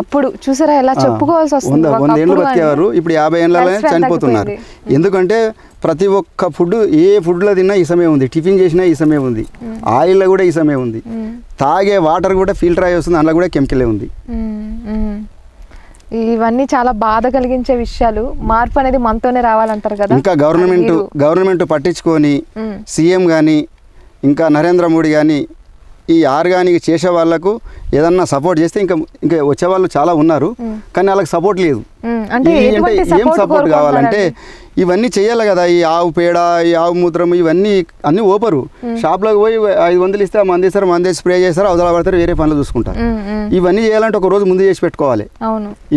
అప్పుడు చూసారా ఎలా చెప్పుకోవాల్సి వస్తుంది వంద ఏళ్ళు బతికేవారు ఇప్పుడు యాభై ఏళ్ళలోనే చనిపోతున్నారు. ఎందుకంటే ప్రతి ఒక్క ఫుడ్ ఏ ఫుడ్లో తిన్నా ఇసమే ఉంది టిఫిన్ చేసినా ఇసమే ఉంది ఆయిల్లో కూడా ఇసమే ఉంది. తాగే వాటర్ కూడా ఫిల్టర్ అయ్యి వస్తుంది అందులో కూడా కెమికలే ఉంది. ఇవన్నీ చాలా బాధ కలిగించే విషయాలు మార్పు అనేది మనతోనే రావాలంటారు కదా ఇంకా గవర్నమెంట్ గవర్నమెంట్ పట్టించుకొని. సీఎం కానీ ఇంకా నరేంద్ర మోడీ కానీ ఈ ఆర్గానిక్ చేసే వాళ్ళకు ఏదన్నా సపోర్ట్ చేస్తే ఇంకా ఇంకా వచ్చే వాళ్ళు చాలా ఉన్నారు కానీ వాళ్ళకి సపోర్ట్ లేదు. అంటే ఏం సపోర్ట్ కావాలంటే? ఇవన్నీ చేయాలి కదా ఈ ఆవు పేడ ఈ ఆవు మూత్రం ఇవన్నీ అన్నీ ఓపరు షాప్లోకి పోయి ఐదు వందలు ఇస్తే ఆ మంది ఇస్తారు మంది స్ప్రే చేస్తారు అవతల పడతారు వేరే పనులు చూసుకుంటారు. ఇవన్నీ చేయాలంటే ఒక రోజు ముందు చేసి పెట్టుకోవాలి.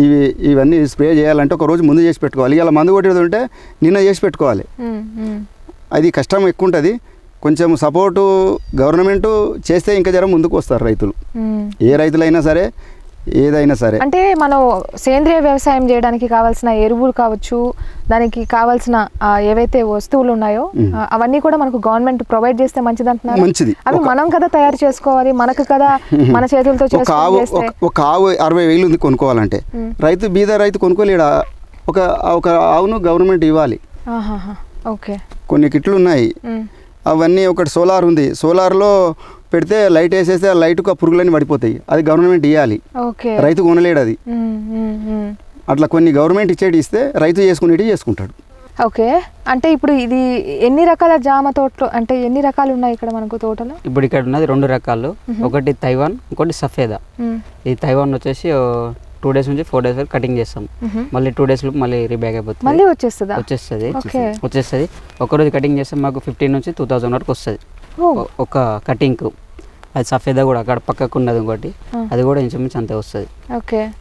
ఇవి ఇవన్నీ స్ప్రే చేయాలంటే ఒక రోజు ముందు చేసి పెట్టుకోవాలి. ఇలా మందు కొట్టేది ఉంటే నిన్న చేసి పెట్టుకోవాలి. అది కష్టం ఎక్కువ ఉంటుంది. కొంచెం సపోర్టు గవర్నమెంట్ చేస్తే ఇంకా జర ముందుకు వస్తారు రైతులు. ఏ రైతులైనా సరే ఏదైనా సరే. అంటే మనం సేంద్రియ వ్యవసాయం చేయడానికి కావాల్సిన ఎరువులు కావచ్చు దానికి కావాల్సిన ఏవైతే వస్తువులు ఉన్నాయో అవన్నీ కూడా మనకు గవర్నమెంట్ ప్రొవైడ్ చేస్తే మంచిది అంటున్నారు మంచిది. అవి మనం కదా తయారు చేసుకోవాలి మనకు కదా మన చేతులతో ఒక ఆవు ఒక- ఆవు అరవై వేలు ఉంది కొనుక్కోవాలంటే. రైతు బీద రైతు కొనుక్కోలేడా? ఒక ఒక ఆవును గవర్నమెంట్ ఇవ్వాలి. ఓకే. కొన్ని కిట్లు ఉన్నాయి. అవన్నీ ఒకటి సోలార్ ఉంది. సోలార్లో పెడితే లైట్ వేసేస్తే ఆ లైట్కు ఆ పురుగులన్నీ పడిపోతాయి. అది గవర్నమెంట్ ఇవ్వాలి ఓకే. రైతు కొనలేడు అది. అట్లా కొన్ని గవర్నమెంట్ ఇచ్చేటి ఇస్తే రైతు చేసుకునేటి చేసుకుంటాడు. ఓకే. అంటే ఇప్పుడు ఇది ఎన్ని రకాల జామ తోటలు అంటే ఎన్ని రకాలు ఉన్నాయి ఇక్కడ మనకు తోటలో? ఇప్పుడు ఇక్కడ ఉన్నది రెండు రకాలు. ఒకటి తైవాన్ ఇంకోటి సఫేదా. ఈ తైవాన్ వచ్చేసి టూ డేస్ నుంచి ఫోర్ డేస్ వరకు కటింగ్ చేస్తాం. మళ్ళీ టూ డేస్ లోపు మళ్ళీ రీబ్యాక్ అయిపోతుంది. మళ్ళీ వచ్చేస్తుందా? వచ్చేస్తుంది. వచ్చేస్తుంది ఒకరోజు కటింగ్ చేస్తే మాకు ఫిఫ్టీన్ నుంచి టూ థౌసండ్ వరకు వస్తుంది. ఒక కటింగ్కు. అది సఫేదా కూడా అక్కడ పక్కకు ఉన్నది ఇంకోటి. ఆ. అది కూడా ఇంచుమించు అంతే వస్తుంది. ఓకే.